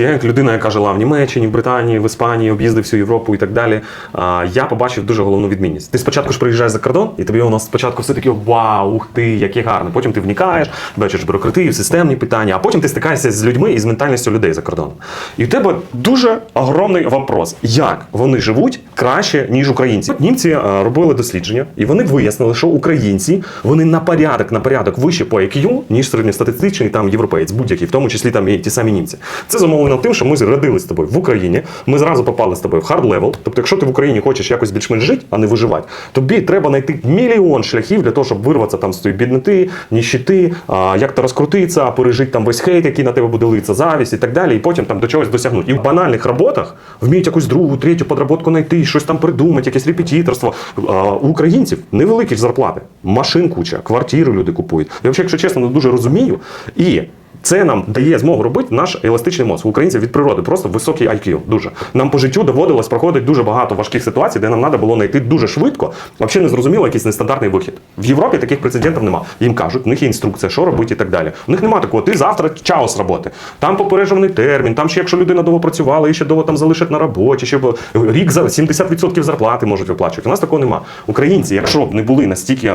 Я як людина, яка жила в Німеччині, в Британії, в Іспанії, об'їздив всю Європу і так далі. Я побачив дуже головну відмінність. Ти спочатку ж приїжджаєш за кордон, і тобі воно спочатку все таке вау, ух ти, яке гарне. Потім ти вникаєш, бачиш бюрократію, системні питання, а потім ти стикаєшся з людьми і з ментальністю людей за кордоном. І в тебе дуже огромний вопрос, як вони живуть краще, ніж українці. Німці робили дослідження, і вони вияснили, що українці вони на порядок, на порядок вище по IQ, ніж середньостатистичний там європеєць, будь-який, в тому числі там і ті самі німці. Це замовлено тим, що ми родились з тобою в Україні. Ми зразу попали з тобою в хард левел. Тобто, якщо ти в Україні хочеш якось більш-менш жити, а не виживати, тобі треба знайти мільйон шляхів для того, щоб вирватися там з тієї бідноти, ніщити, як то розкрутитися, пережити там весь хейт, який на тебе буде литися, завість і так далі, і потім там до чогось досягнути. І в банальних роботах вміють якусь другу, третю подработку знайти, щось там придумати, якесь репетиторство. У українців невеликі ж зарплати, машин куча, квартири люди купують. Я взагалі, якщо чесно, не дуже розумію. І це нам дає змогу робити наш еластичний мозок. Українців від природи просто високий IQ. Дуже нам по життю доводилось проходити дуже багато важких ситуацій, де нам треба було знайти дуже швидко. Взагалі не зрозуміло якийсь нестандартний вихід. В Європі таких прецедентів нема. Їм кажуть, в них є інструкція, що робити і так далі. У них немає такого, ти завтра час роботи. Там попереджений термін, там ще якщо людина довго працювала, і ще довго там залишать на роботі, ще рік за 70% зарплати можуть виплачувати. У нас такого нема. Українці, якщо б не були настільки.